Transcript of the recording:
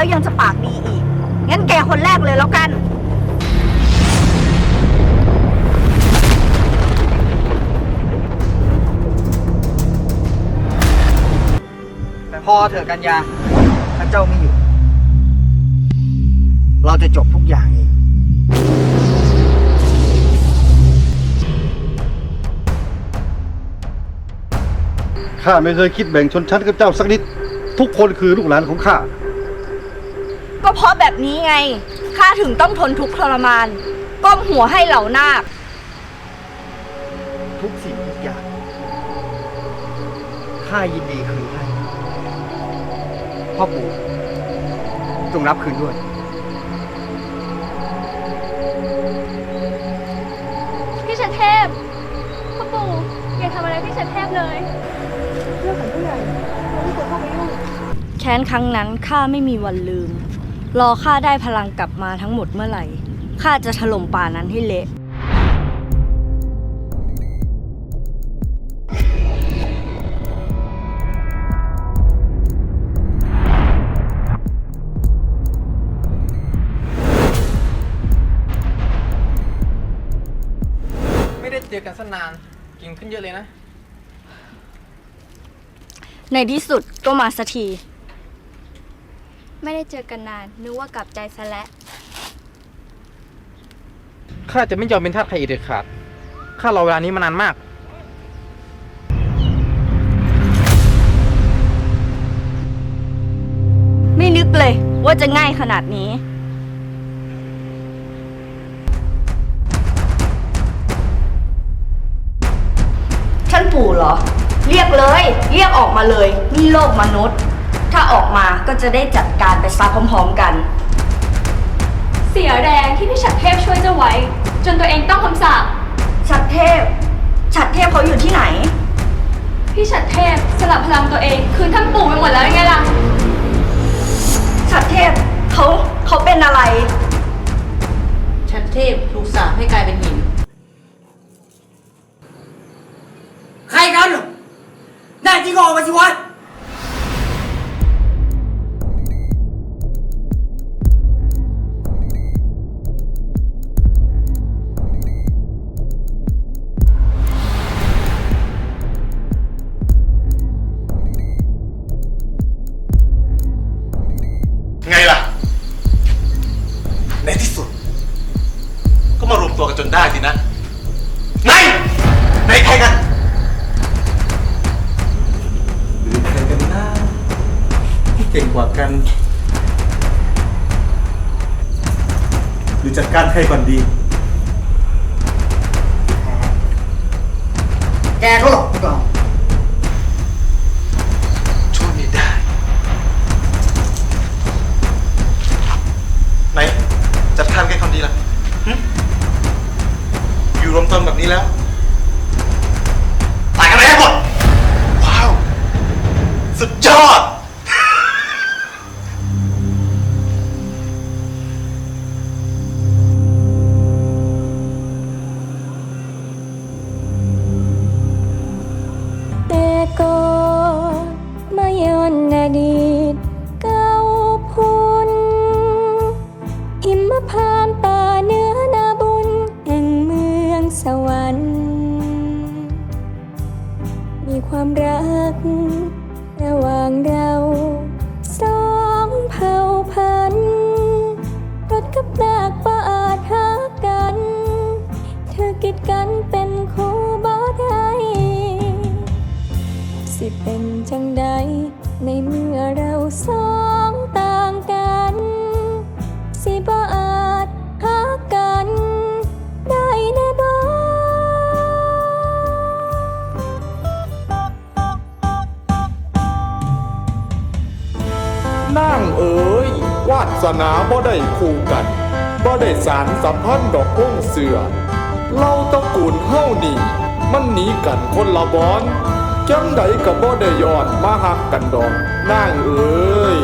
แล้วยังจะปากดีอีก งั้นแกคนแรกเลยแล้วกัน แต่พอเถอะกัญญาถ้าเจ้าไม่อยู่ เราจะจบทุกอย่างเองข้าไม่เคยคิดแบ่งชนชั้นกับเจ้าสักนิด ทุกคนคือลูกหลานของข้า ก็เพราะแบบนี้ไง ข้าถึงต้องทนทุกข์ทรมาน ก้มหัวให้เหล่านาค ทุกสิ่งทุกอย่างข้ายินดีคืนให้พ่อปู่จงรับคืนด้วย พี่ชันเทพพ่อปู่อย่าทำอะไรพี่ชันเทพเลยแค้นครั้งนั้นข้าไม่มีวันลืม รอข้าได้พลังกลับมาทั้งหมดเมื่อไหร่ข้าจะถล่มป่านั้นให้เละไม่ได้เจอกันสักนานกินขึ้นเยอะเลยนะ ในที่สุดก็มาสักที ไม่ได้เจอกันนาน นึกว่ากลับใจซะแล้ว ข้าจะไม่ยอมเป็นทาสใครอีกเด็ดขาด ข้ารอเวลานี้มานานมาก ไม่นึกเลย ว่าจะง่ายขนาดนี้ ท่านปู่เหรอ เรียกเลย เรียกออกมาเลย นี่โลกมนุษย์ ถ้าออกมาก็จะได้จัดการไปซะพร้อมๆกัน เสียแรงที่พี่ชัดเทพช่วยเจ้าไว้ จนตัวเองต้องคำสาปชัดเทพชัดเทพเขาอยู่ที่ไหน พี่ชัดเทพสลับพลังตัวเองคืนท่านปู่ไปหมดแล้วยังไงล่ะชัดเทพเขาเขาเป็นอะไร ชัดเทพถูกสาปให้กลายเป็นหิน ใครกันแน่จริงก็ออกมาสิวะ ว่ากัน หรือจัดการใครก่อนดี แกก็หลอกพวกเราช่วยไม่ได้ ไหน จัดการใครคนดีล่ะหึอยู่รวมตนแบบนี้แล้วตายกันไปให้หมดว้าว สุดยอด ในเมื่อเราสองต่างกัน สิบ่อาจหากัน ได้แน่บ่นั่งเอ๋ยวาสนาบ่ได้คู่กันบ่ได้สารสัมพันธ์ดอกพงเสือเราตระกูลเฮ้านี่ มันหนีกันคนละบอน จังใดก็บ่ได้ย้อนมาหักกันดอกนั่งเอ้ย